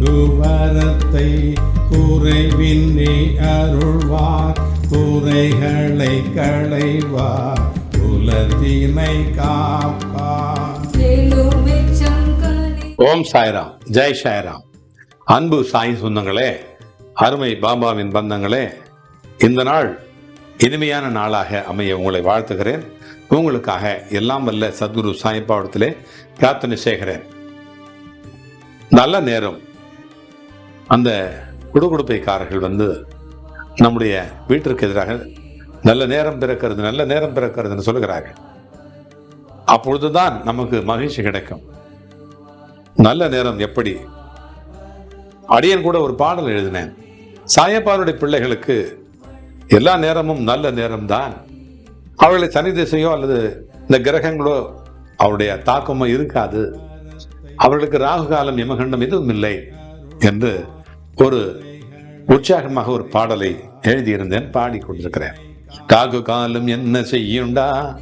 குவரத்தை குறைவின்றி அருள்வார். குறைகளை களைவார். குலத்தினை காப்பார். ஓம் சாய்ராம். ஜெய் சாய்ராம். அன்பு சாய் சொந்தங்களே அருமை பாபாவின் பந்தங்களே இந்த நாள் இனிமையான நாளாக அமைய உங்களை வாழ்த்துகிறேன். உங்களுக்காக எல்லாம் வல்ல சத்குரு சாய்பாவடத்திலே பிரார்த்தனை செய்கிறேன். நல்ல நேரம். அந்த குடுகுடுப்பைக்காரர்கள் வந்து நம்முடைய வீட்டிற்கு எதிராக நல்ல நேரம் பிறக்கிறது நல்ல நேரம் பிறக்கிறதுன்னு சொல்லுகிறார்கள். அப்பொழுதுதான் நமக்கு மகிழ்ச்சி கிடைக்கும். நல்ல நேரம் எப்படி? அடியன் கூட ஒரு பாடல் எழுதினேன். சாயப்பாருடைய பிள்ளைகளுக்கு எல்லா நேரமும் நல்ல நேரம்தான். அவர்களை சனி திசையோ அல்லது இந்த கிரகங்களோ அவருடைய தாக்கமோ இருக்காது. அவர்களுக்கு ராகு காலம் யமகண்டம் எதுவும் இல்லை என்று ஒரு உற்சாகமாக ஒரு பாடலை எழுதியிருந்தேன் பாடிக்கொண்டிருக்கிறேன். காகு காலம் என்ன செய்யுண்டா?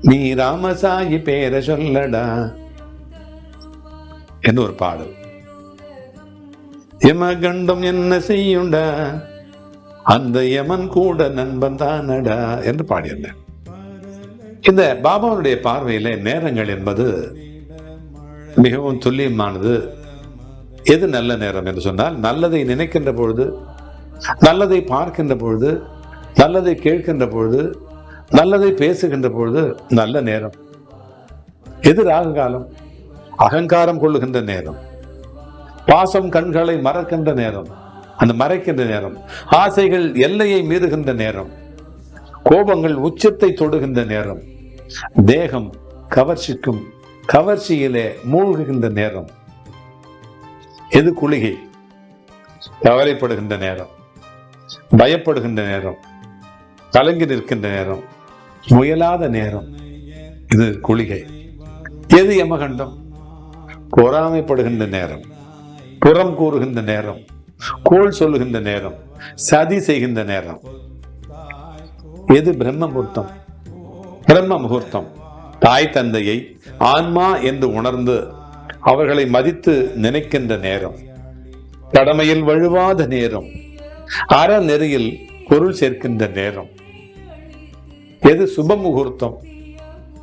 நீ ராமசாயி பேரை சொல்லடா. என்று ஒரு பாடல். யமகண்டம் என்ன செய்யுண்டா? அந்த யமன் கூட நண்பன் தானடா என்று பாடியிருந்தேன். இந்த பாபாவுடைய பார்வையில் நேரங்கள் என்பது மிகவும் துல்லியமானது. எது நல்ல நேரம் என்று சொன்னால் நல்லதை நினைக்கின்ற பொழுது நல்லதை பார்க்கின்ற பொழுது நல்லதை கேட்கின்ற பொழுது நல்லதை பேசுகின்ற பொழுது நல்ல நேரம். எது ராகுகாலம் அகங்காரம் கொள்ளுகின்ற நேரம். பாசம் கண்களை மறக்கின்ற நேரம். அந்த மறைக்கின்ற நேரம். ஆசைகள் எல்லையை மீறுகின்ற நேரம். கோபங்கள் உச்சத்தை தொடுகின்ற நேரம். தேகம் கவர்ச்சிக்கும் கவர்ச்சியிலே மூழ்குகின்ற நேரம். எது குளிகை? கவலைப்படுகின்ற நேரம். பயப்படுகின்ற நேரம். கலங்கி நிற்கின்ற நேரம். முயலாத நேரம். இது குளிகை. எது யமகண்டம்? பொறாமைப்படுகின்ற நேரம். புறம் கூறுகின்ற நேரம். கோள் சொல்லுகின்ற நேரம். சதி செய்கின்ற நேரம். எது பிரம்ம முகூர்த்தம் பிரம்ம முகூர்த்தம் தாய் தந்தையை ஆன்மா என்று உணர்ந்து அவர்களை மதித்து நினைக்கின்ற நேரம். கடமையில் வழுவாத நேரம். அறநெறியில் பொருள் சேர்க்கின்ற நேரம். எது சுப முகூர்த்தம்?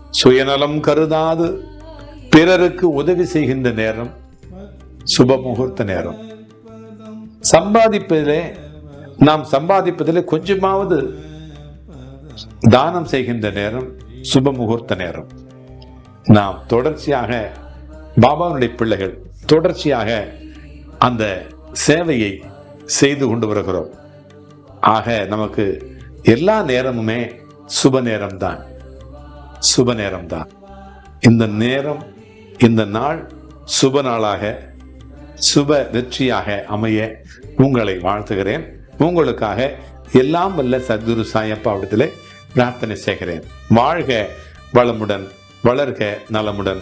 சுயநலம் கருதாது. பிறருக்கு உதவி செய்கின்ற நேரம். சுப முகூர்த்த நேரம். சம்பாதிப்பதிலே நாம் சம்பாதிப்பதிலே கொஞ்சமாவது தானம் செய்கின்ற நேரம் சுப முகூர்த்த நேரம். நாம் தொடர்ச்சியாக பாபாவுடைய பிள்ளைகள் தொடர்ச்சியாக அந்த சேவையை செய்து கொண்டு வருகிறோம். ஆக நமக்கு எல்லா நேரமுமே சுப நேரம்தான். சுப நேரம்தான். இந்த நேரம் இந்த நாள் சுப நாளாக சுப வெற்றியாக அமைய உங்களை வாழ்த்துகிறேன். உங்களுக்காக எல்லாம் வல்ல சத்குரு சாயப்பாவிடத்திலே பிரார்த்தனை செய்கிறேன். வாழ்க வளமுடன் வளர்க நலமுடன்.